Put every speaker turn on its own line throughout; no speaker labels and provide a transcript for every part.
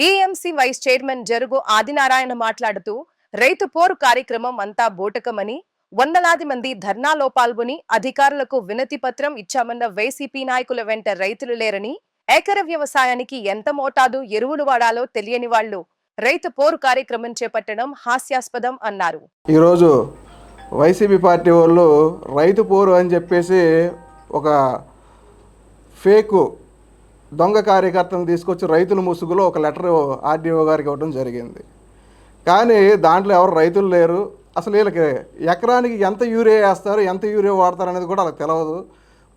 EMC vice chairman జరుగు ఆదినారాయణ మాట్లాడుతూ రైతు పోరు కార్యక్రమం అంతా బూటకమని వందలాది మంది ధర్నాలో పాల్గొని అధికారులకు వినతి పత్రం ఇచ్చామన్న వైసీపీ నాయకుల వెంట రైతులు లేరని ఏకర వ్యవసాయానికి ఎంత మోతాదు ఎరువులు వాడాలో తెలియని వాళ్ళు రైతు పోరు కార్యక్రమం చేపట్టడం హాస్యాస్పదం అన్నారు.
ఈరోజు వైసీపీ పార్టీ వాళ్ళు రైతు పోరు అని చెప్పేసి ఒక ఫేకు దొంగ కార్యకర్తను తీసుకొచ్చి రైతుల ముసుగులో ఒక లెటర్ ఆర్డీఓ గారికి ఇవ్వడం జరిగింది. కానీ దాంట్లో ఎవరు రైతులు లేరు. అసలు వీళ్ళకి ఎకరానికి ఎంత యూరియా వేస్తారు ఎంత యూరియా వాడతారు అనేది కూడా వాళ్ళకి తెలియదు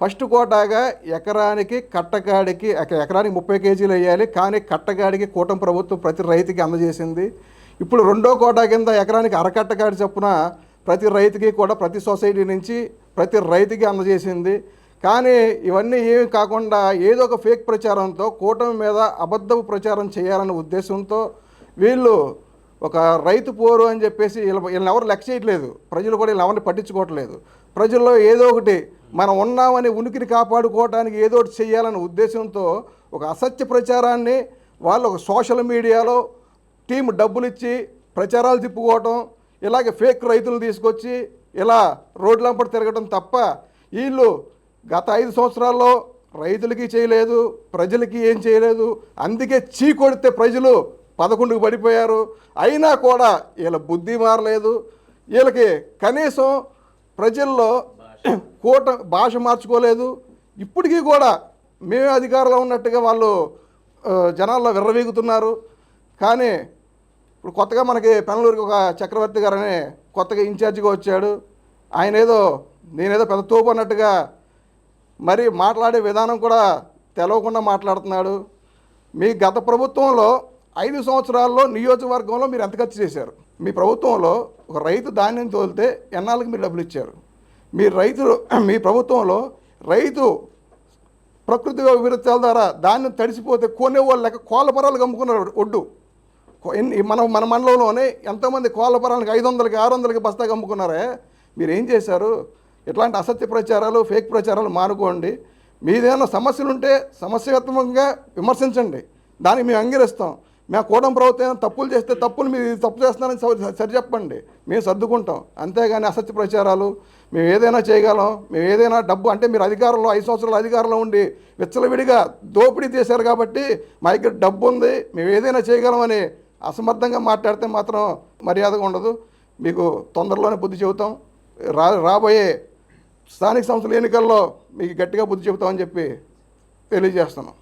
ఫస్ట్ కోటాగా ఎకరానికి కట్టగాడికి ఎక- ఎకరానికి ముప్పై కేజీలు వేయాలి. కానీ కట్టగాడికి కూటమి ప్రభుత్వం ప్రతి రైతుకి అందజేసింది. ఇప్పుడు రెండో కోటా కింద ఎకరానికి అరకట్టగాడి చొప్పున ప్రతి రైతుకి కూడా ప్రతి సొసైటీ నుంచి ప్రతి రైతుకి అందజేసింది. కానీ ఇవన్నీ ఏమి కాకుండా ఏదో ఒక ఫేక్ ప్రచారంతో కూటమి మీద అబద్ధపు ప్రచారం చేయాలనే ఉద్దేశంతో వీళ్ళు ఒక రైతు పోరు అని చెప్పేసి వీళ్ళ వీళ్ళని ఎవరు లెక్క చేయట్లేదు. ప్రజలు కూడా వీళ్ళని ఎవరిని పట్టించుకోవట్లేదు. ప్రజల్లో ఏదో ఒకటి మనం ఉన్నామని ఉనికిని కాపాడుకోవడానికి ఏదో ఒకటి చేయాలనే ఉద్దేశంతో ఒక అసత్య ప్రచారాన్ని వాళ్ళు ఒక సోషల్ మీడియాలో టీం డబ్బులు ఇచ్చి ప్రచారాలు తిప్పుకోవటం ఇలాగే ఫేక్ రైతులు తీసుకొచ్చి ఇలా రోడ్లంపడి తిరగటం తప్ప వీళ్ళు గత ఐదు సంవత్సరాల్లో రైతులకి చేయలేదు ప్రజలకి ఏం చేయలేదు. అందుకే చీ కొడితే ప్రజలు పదకొండుకు పడిపోయారు. అయినా కూడా వీళ్ళ బుద్ధి మారలేదు. వీళ్ళకి కనీసం ప్రజల్లో కూట భాష మార్చుకోలేదు. ఇప్పటికీ కూడా మేమే అధికారంలో ఉన్నట్టుగా వాళ్ళు జనాల్లో విర్రవీగుతున్నారు. కానీ ఇప్పుడు కొత్తగా మనకి పెనలూరుకి ఒక చక్రవర్తి గారని కొత్తగా ఇన్ఛార్జిగా వచ్చాడు. ఆయన ఏదో నేనేదో పెద్ద తోపు అన్నట్టుగా మరి మాట్లాడే విధానం కూడా తెలవకుండా మాట్లాడుతున్నాడు. మీ గత ప్రభుత్వంలో ఐదు సంవత్సరాల్లో నియోజకవర్గంలో మీరు ఎంత ఖర్చు చేశారు? మీ ప్రభుత్వంలో ఒక రైతు ధాన్యం తోలితే ఎన్నాళ్ళకి మీరు డబ్బులు ఇచ్చారు? మీ రైతు మీ ప్రభుత్వంలో రైతు ప్రకృతి విరుద్ధాల ద్వారా ధాన్యం తడిసిపోతే కొనేవాళ్ళు లెక్క కోళ్ళపరాలు అమ్ముకున్నారు ఒడ్డు. ఎన్ని మన మన మండలంలోనే ఎంతోమంది కోళ్ళపరాలకు ఐదు వందలకి ఆరు వందలకి బస్తాగా అమ్ముకున్నారే? మీరు ఏం చేశారు? ఇట్లాంటి అసత్య ప్రచారాలు ఫేక్ ప్రచారాలు మానుకోండి. మీదేమైనా సమస్యలు ఉంటే సమస్యాత్మకంగా విమర్శించండి. దానికి మేము అంగీకరిస్తాం. మేము కూడం ప్రభుత్వం తప్పులు చేస్తే తప్పులు మీరు తప్పు చేస్తున్నారని సరి- సరి చెప్పండి మేము సర్దుకుంటాం. అంతేగాని అసత్య ప్రచారాలు మేము ఏదైనా చేయగలం. మేము ఏదైనా డబ్బు అంటే మీరు అధికారంలో ఐదు సంవత్సరాలు అధికారంలో ఉండి విచ్చలవిడిగా దోపిడీ చేశారు కాబట్టి మా దగ్గర డబ్బు ఉంది. మేము ఏదైనా చేయగలమని అసమర్థంగా మాట్లాడితే మాత్రం మర్యాదగా ఉండదు. మీకు తొందరలోనే బుద్ధి చెబుతాం. రా రాబోయే స్థానిక సంస్థల ఎన్నికల్లో మీకు గట్టిగా బుద్ధి చెబుతామని చెప్పి తెలియజేస్తున్నాం.